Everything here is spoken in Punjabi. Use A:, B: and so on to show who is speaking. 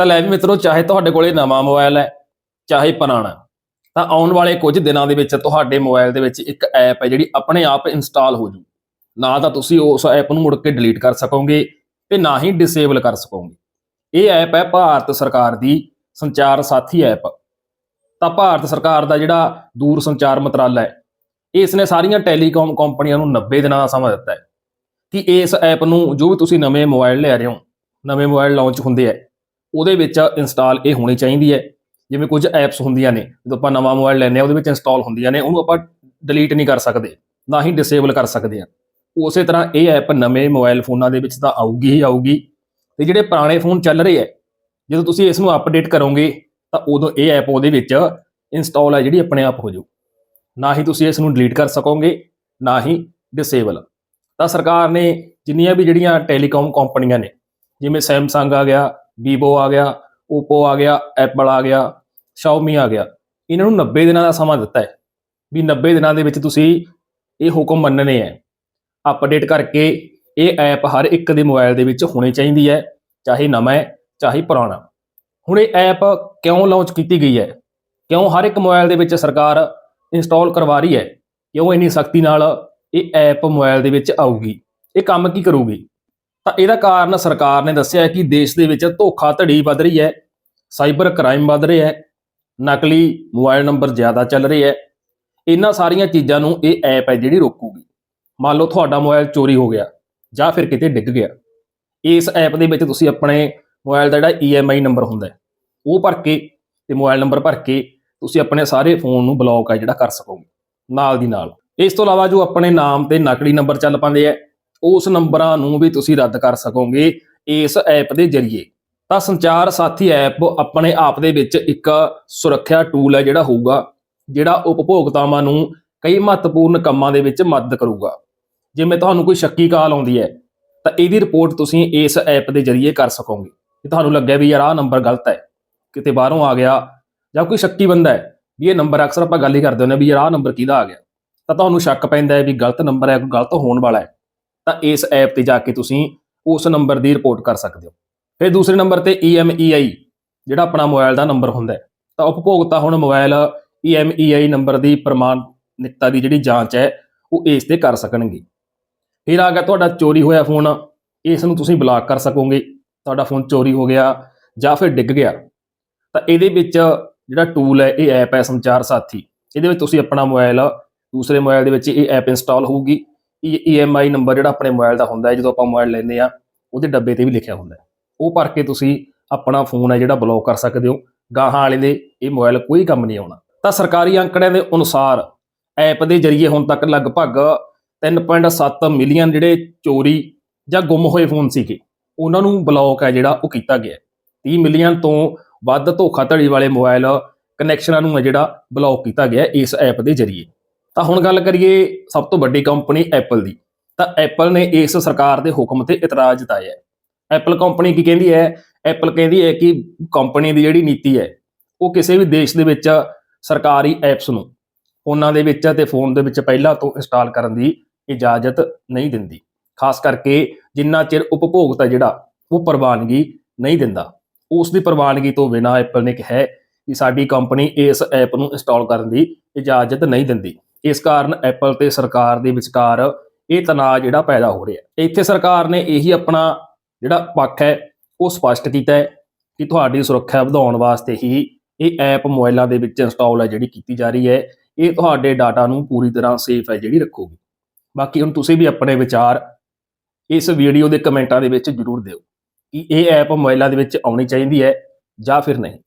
A: ਤਾਂ ਲੈ ਵੀ ਮਿੱਤਰੋ, ਚਾਹੇ ਤੁਹਾਡੇ ਕੋਲੇ ਨਵਾਂ ਮੋਬਾਈਲ ਹੈ, ਚਾਹੇ ਪੁਰਾਣਾ, ਤਾਂ ਆਉਣ ਵਾਲੇ ਕੁਝ ਦਿਨਾਂ ਦੇ ਵਿੱਚ ਤੁਹਾਡੇ ਮੋਬਾਈਲ ਦੇ ਵਿੱਚ ਇੱਕ ਐਪ ਹੈ ਜਿਹੜੀ ਆਪਣੇ ਆਪ ਇੰਸਟਾਲ ਹੋ ਜੂ ਨਾ ਤਾਂ ਤੁਸੀਂ ਉਸ ਐਪ ਨੂੰ ਮੁੜ ਕੇ ਡਿਲੀਟ ਕਰ ਸਕੋਗੇ ਤੇ ਨਾ ਹੀ ਡਿਸੇਬਲ ਕਰ ਸਕੋਗੇ। ਇਹ ਐਪ ਹੈ ਭਾਰਤ ਸਰਕਾਰ ਦੀ ਸੰਚਾਰ ਸਾਥੀ ਐਪ ਤਾਂ ਭਾਰਤ ਸਰਕਾਰ ਦਾ ਜਿਹੜਾ ਦੂਰ ਸੰਚਾਰ ਮੰਤਰਾਲਾ ਹੈ ਇਸ ਨੇ ਸਾਰੀਆਂ ਟੈਲੀਕਾਮ ਕੰਪਨੀਆਂ ਨੂੰ 90 ਦਿਨਾਂ ਦਾ ਸਮਾਂ ਦਿੱਤਾ ਹੈ। ਕਿ ਇਸ ਐਪ ਨੂੰ ਜੋ ਵੀ ਤੁਸੀਂ ਨਵੇਂ ਮੋਬਾਈਲ ਲੈ ਰਹੇ ਹੋ, ਨਵੇਂ ਮੋਬਾਈਲ ਲਾਂਚ ਹੁੰਦੇ ਆ ਉਹਦੇ ਵਿੱਚ ਇੰਸਟਾਲ ਇਹ ਹੋਣੀ ਚਾਹੀਦੀ ਹੈ। ਜਿਵੇਂ ਕੁਝ ਐਪਸ ਹੁੰਦੀਆਂ ਨੇ, ਜਦੋਂ ਆਪਾਂ ਨਵਾਂ ਮੋਬਾਈਲ ਲੈਂਦੇ ਆ ਉਹਦੇ ਵਿੱਚ ਇੰਸਟਾਲ ਹੁੰਦੀਆਂ ਨੇ, ਉਹਨੂੰ ਆਪਾਂ ਡਿਲੀਟ ਨਹੀਂ ਕਰ ਸਕਦੇ, ਨਾ ਹੀ ਡਿਸੇਬਲ ਕਰ ਸਕਦੇ ਆ ਉਸੇ ਤਰ੍ਹਾਂ ਇਹ ਐਪ ਨਵੇਂ ਮੋਬਾਈਲ ਫੋਨਾਂ ਦੇ ਵਿੱਚ ਤਾਂ ਆਊਗੀ ਹੀ ਆਊਗੀ। ਤੇ ਜਿਹੜੇ ਪੁਰਾਣੇ ਫੋਨ ਚੱਲ ਰਹੇ ਆ ਜਦੋਂ ਤੁਸੀਂ ਇਸ ਨੂੰ ਅਪਡੇਟ ਕਰੋਗੇ, ਤਾਂ ਉਦੋਂ ਇਹ ਐਪ ਉਹਦੇ ਵਿੱਚ ਇੰਸਟਾਲ ਹੈ, ਜਿਹੜੀ ਆਪਣੇ ਆਪ ਹੋ ਜਾਊ। ਨਾ ਹੀ ਤੁਸੀਂ ਇਸ ਨੂੰ ਡਿਲੀਟ ਕਰ ਸਕੋਗੇ, ਨਾ ਹੀ ਡਿਸੇਬਲ ਤਾਂ ਸਰਕਾਰ ਨੇ ਜਿੰਨੀਆਂ ਵੀ ਜਿਹੜੀਆਂ ਟੈਲੀਕਾਮ ਕੰਪਨੀਆਂ ਨੇ, ਜਿਵੇਂ ਸੈਮਸੰਗ ਆ ਗਿਆ ਵੀਵੋ ਆ ਗਿਆ ਓਪੋ ਆ ਗਿਆ ਐਪਲ ਆ ਗਿਆ, Xiaomi ਆ ਗਿਆ। ਇਹਨਾਂ ਨੂੰ 90 ਦਿਨਾਂ ਦਾ ਸਮਾਂ ਦਿੱਤਾ ਹੈ ਵੀ 90 ਦਿਨਾਂ ਦੇ ਵਿੱਚ ਤੁਸੀਂ ਇਹ ਹੁਕਮ ਮੰਨਣੇ ਹੈ। ਅਪਡੇਟ ਕਰਕੇ ਇਹ ਐਪ ਹਰ ਇੱਕ ਦੇ ਮੋਬਾਈਲ ਦੇ ਵਿੱਚ ਹੋਣੀ ਚਾਹੀਦੀ ਹੈ, ਚਾਹੇ ਨਵਾਂ ਹੈ, ਚਾਹੇ ਪੁਰਾਣਾ। ਹੁਣ ਇਹ ਐਪ ਕਿਉਂ ਲਾਂਚ ਕੀਤੀ ਗਈ ਹੈ? ਕਿਉਂ ਹਰ ਇੱਕ ਮੋਬਾਈਲ ਦੇ ਵਿੱਚ ਸਰਕਾਰ ਇੰਸਟਾਲ ਕਰਵਾ ਰਹੀ ਹੈ? ਕਿਉਂ ਇੰਨੀ ਸਖਤੀ ਨਾਲ ਇਹ ਐਪ ਮੋਬਾਈਲ ਦੇ ਵਿੱਚ ਆਊਗੀ? ਇਹ ਕੰਮ ਕੀ ਕਰੂਗੀ? ਤਾਂ ਇਹਦਾ ਕਾਰਨ ਸਰਕਾਰ ਨੇ ਦੱਸਿਆ ਕਿ ਦੇਸ਼ ਦੇ ਵਿੱਚ ਧੋਖਾਧੜੀ ਵੱਧ ਰਹੀ ਹੈ, ਸਾਈਬਰ ਕ੍ਰਾਈਮ ਵੱਧ ਰਿਹਾ ਹੈ, ਨਕਲੀ ਮੋਬਾਈਲ ਨੰਬਰ ਜ਼ਿਆਦਾ ਚੱਲ ਰਹੇ ਹੈ। ਇਹਨਾਂ ਸਾਰੀਆਂ ਚੀਜ਼ਾਂ ਨੂੰ ਇਹ ਐਪ ਹੈ ਜਿਹੜੀ ਰੋਕੂਗੀ। ਮੰਨ ਲਓ ਤੁਹਾਡਾ ਮੋਬਾਈਲ ਚੋਰੀ ਹੋ ਗਿਆ ਜਾਂ ਫਿਰ ਕਿਤੇ ਡਿੱਗ ਗਿਆ। ਇਸ ਐਪ ਦੇ ਵਿੱਚ ਤੁਸੀਂ ਆਪਣੇ ਮੋਬਾਈਲ ਦਾ ਜਿਹੜਾ EMI ਨੰਬਰ ਹੁੰਦਾ ਉਹ ਭਰ ਕੇ ਤੇ ਮੋਬਾਈਲ ਨੰਬਰ ਭਰ ਕੇ ਤੁਸੀਂ ਆਪਣੇ ਸਾਰੇ ਫੋਨ ਨੂੰ ਬਲੌਕ ਹੈ ਜਿਹੜਾ ਕਰ ਸਕੋਗੇ, ਨਾਲ ਦੀ ਨਾਲ। ਇਸ ਤੋਂ ਇਲਾਵਾ ਜੋ ਆਪਣੇ ਨਾਮ ਤੇ ਨਕਲੀ ਨੰਬਰ ਚੱਲ ਪਾਉਂਦੇ ਆ ਉਸ ਨੰਬਰਾਂ ਨੂੰ ਵੀ ਤੁਸੀਂ ਰੱਦ ਕਰ ਸਕੋਗੇ ਇਸ ਐਪ ਦੇ ਜ਼ਰੀਏ। ਤਾਂ ਸੰਚਾਰ ਸਾਥੀ ਐਪ ਆਪਣੇ ਆਪ ਦੇ ਵਿੱਚ ਇੱਕ ਸੁਰੱਖਿਆ ਟੂਲ ਹੈ ਜਿਹੜਾ ਹੋਊਗਾ, ਜਿਹੜਾ ਉਪਭੋਗਤਾਵਾਂ ਨੂੰ ਕਈ ਮਹੱਤਵਪੂਰਨ ਕੰਮਾਂ ਦੇ ਵਿੱਚ ਮਦਦ ਕਰੂਗਾ। ਜਿਵੇਂ ਤੁਹਾਨੂੰ ਕੋਈ ਸ਼ੱਕੀ ਕਾਲ ਆਉਂਦੀ ਹੈ, ਤਾਂ ਇਹਦੀ ਰਿਪੋਰਟ ਤੁਸੀਂ ਇਸ ਐਪ ਦੇ ਜ਼ਰੀਏ ਕਰ ਸਕੋਗੇ। ਕਿ ਤੁਹਾਨੂੰ ਲੱਗਿਆ ਵੀ ਯਾਰ ਆਹ ਨੰਬਰ ਗਲਤ ਹੈ, ਕਿਤੇ ਬਾਹਰੋਂ ਆ ਗਿਆ, ਜਾਂ ਕੋਈ ਸ਼ੱਕੀ ਬੰਦਾ ਹੈ, ਵੀ ਇਹ ਨੰਬਰ ਅਕਸਰ ਆਪਾਂ ਗੱਲ ਹੀ ਕਰਦੇ ਹੁੰਦੇ ਹਾਂ ਵੀ ਯਾਰ ਆਹ ਨੰਬਰ ਕਿਹਦਾ ਆ ਗਿਆ, ਤਾਂ ਤੁਹਾਨੂੰ ਸ਼ੱਕ ਪੈਂਦਾ ਹੈ ਵੀ ਗਲਤ ਨੰਬਰ ਹੈ ਕੋਈ ਗਲਤ ਹੋਣ ਵਾਲਾ ਹੈ। ਤਾਂ ਇਸ ਐਪ ਤੇ ਜਾ ਕੇ ਤੁਸੀਂ ਉਸ ਨੰਬਰ ਦੀ ਰਿਪੋਰਟ ਕਰ ਸਕਦੇ ਹੋ। ਫਿਰ ਦੂਸਰੇ ਨੰਬਰ ਤੇ EMEI ਜਿਹੜਾ ਆਪਣਾ ਮੋਬਾਈਲ ਦਾ ਨੰਬਰ ਹੁੰਦਾ ਹੈ। ਤਾਂ ਉਪਭੋਗਤਾ ਹੁਣ ਮੋਬਾਈਲ EMEI ਨੰਬਰ ਦੀ ਪ੍ਰਮਾਣਿਕਤਾ ਦੀ ਜਿਹੜੀ ਜਾਂਚ ਹੈ, ਉਹ ਇਸ ਤੇ ਕਰ ਸਕਣਗੇ। ਫਿਰ ਆ ਗਿਆ ਤੁਹਾਡਾ ਚੋਰੀ ਹੋਇਆ ਫੋਨ ਇਸ ਨੂੰ ਤੁਸੀਂ ਬਲਾਕ ਕਰ ਸਕੋਗੇ। ਤੁਹਾਡਾ ਫੋਨ ਚੋਰੀ ਹੋ ਗਿਆ ਜਾਂ ਫਿਰ ਡਿੱਗ ਗਿਆ। ਤਾਂ ਇਹਦੇ ਵਿੱਚ ਜਿਹੜਾ ਟੂਲ ਹੈ, ਇਹ ਐਪ ਹੈ ਸੰਚਾਰ ਸਾਥੀ। ਇਹਦੇ ਵਿੱਚ ਤੁਸੀਂ ਆਪਣਾ ਮੋਬਾਈਲ ਦੂਸਰੇ ਮੋਬਾਈਲ ਦੇ ਵਿੱਚ ਇਹ ਐਪ ਇੰਸਟਾਲ ਹੋਊਗੀ। EMI ਨੰਬਰ ਜਿਹੜਾ ਆਪਣੇ ਮੋਬਾਈਲ ਦਾ ਹੁੰਦਾ ਹੈ, ਜਦੋਂ ਆਪਾਂ ਮੋਬਾਈਲ ਲੈਂਦੇ ਆ ਉਹਦੇ ਡੱਬੇ ਤੇ ਵੀ ਲਿਖਿਆ ਹੁੰਦਾ ਹੈ। ਉਹ ਭਰ ਕੇ ਤੁਸੀਂ ਆਪਣਾ ਫੋਨ ਹੈ ਜਿਹੜਾ ਬਲੌਕ ਕਰ ਸਕਦੇ ਹੋ। ਗਾਹਾਂ ਵਾਲੇ ਦੇ ਇਹ ਮੋਬਾਈਲ ਕੋਈ ਕੰਮ ਨਹੀਂ ਆਉਣਾ। ਤਾਂ ਸਰਕਾਰੀ ਅੰਕੜਿਆਂ ਦੇ ਅਨੁਸਾਰ ਐਪ ਦੇ ਜ਼ਰੀਏ ਹੁਣ ਤੱਕ ਲਗਭਗ 3.7 ਮਿਲੀਅਨ ਜਿਹੜੇ ਚੋਰੀ ਜਾਂ ਗੁੰਮ ਹੋਏ ਫੋਨ ਸੀਗੇ, ਉਹਨਾਂ ਨੂੰ ਬਲੌਕ ਹੈ ਜਿਹੜਾ ਉਹ ਕੀਤਾ ਗਿਆ ਹੈ। 30 ਮਿਲੀਅਨ ਤੋਂ ਵੱਧ ਧੋਖਾਧੜੀ ਵਾਲੇ ਮੋਬਾਈਲ ਕਨੈਕਸ਼ਨਾਂ ਨੂੰ ਹੈ ਜਿਹੜਾ ਬਲੌਕ ਕੀਤਾ ਗਿਆ ਇਸ ਐਪ ਦੇ ਜ਼ਰੀਏ। ਤਾਂ ਹੁਣ ਗੱਲ ਕਰੀਏ ਸਭ ਤੋਂ ਵੱਡੀ ਕੰਪਨੀ ਐਪਲ ਦੀ, ਤਾਂ ਐਪਲ ਨੇ ਇਸ ਸਰਕਾਰ ਦੇ ਹੁਕਮ ਤੇ ਇਤਰਾਜ਼ ਜਤਾਇਆ ਐਪਲ ਕੰਪਨੀ ਕੀ ਕਹਿੰਦੀ ਹੈ? ਐਪਲ ਕਹਿੰਦੀ ਹੈ ਕਿ ਕੰਪਨੀ ਦੀ ਜਿਹੜੀ ਨੀਤੀ ਹੈ, ਉਹ ਕਿਸੇ ਵੀ ਦੇਸ਼ ਦੇ ਵਿੱਚ ਸਰਕਾਰੀ ਐਪਸ ਨੂੰ ਫੋਨਾਂ ਦੇ ਵਿੱਚ ਤੇ ਫੋਨ ਦੇ ਵਿੱਚ ਪਹਿਲਾਂ ਤੋਂ ਇੰਸਟਾਲ ਕਰਨ ਦੀ ਇਜਾਜ਼ਤ ਨਹੀਂ ਦਿੰਦੀ। ਖਾਸ ਕਰਕੇ ਜਿੰਨਾ ਚਿਰ ਉਪਭੋਗਤਾ ਜਿਹੜਾ, ਉਹ ਪ੍ਰਵਾਨਗੀ ਨਹੀਂ ਦਿੰਦਾ। ਉਸ ਦੀ ਪ੍ਰਵਾਨਗੀ ਤੋਂ ਬਿਨਾਂ ਐਪਲ ਨੇ ਕਿਹਾ ਕਿ ਸਾਡੀ ਕੰਪਨੀ ਇਸ ਐਪ ਨੂੰ ਇੰਸਟਾਲ ਕਰਨ ਦੀ ਇਜਾਜ਼ਤ ਨਹੀਂ ਦਿੰਦੀ। ਇਸ ਕਾਰਨ ਐਪਲ ਤੇ ਸਰਕਾਰ ਦੇ ਵਿਚਕਾਰ ਇਹ ਤਣਾਅ ਜਿਹੜਾ ਪੈਦਾ ਹੋ ਰਿਹਾ ਇੱਥੇ ਸਰਕਾਰ ਨੇ ਇਹੀ ਆਪਣਾ ਜਿਹੜਾ ਪੱਖ ਹੈ, ਉਹ ਸਪਸ਼ਟ ਕੀਤਾ ਹੈ ਕਿ ਤੁਹਾਡੀ ਸੁਰੱਖਿਆ ਵਧਾਉਣ ਵਾਸਤੇ ਹੀ ਇਹ ਐਪ ਮੋਬਾਈਲਾਂ ਦੇ ਵਿੱਚ ਇੰਸਟਾਲ ਹੈ ਜਿਹੜੀ ਕੀਤੀ ਜਾ ਰਹੀ ਹੈ। ਇਹ ਤੁਹਾਡੇ ਡਾਟਾ ਨੂੰ ਪੂਰੀ ਤਰ੍ਹਾਂ ਸੇਫ ਹੈ ਜਿਹੜੀ ਰੱਖੂਗੀ। ਬਾਕੀ ਹੁਣ ਤੁਸੀਂ ਵੀ ਆਪਣੇ ਵਿਚਾਰ ਇਸ ਵੀਡੀਓ ਦੇ ਕਮੈਂਟਾਂ ਦੇ ਵਿੱਚ ਜ਼ਰੂਰ ਦਿਓ ਕਿ ਇਹ ਐਪ ਮੋਬਾਈਲਾਂ ਦੇ ਵਿੱਚ ਆਉਣੀ ਚਾਹੀਦੀ ਹੈ ਜਾਂ ਫਿਰ ਨਹੀਂ।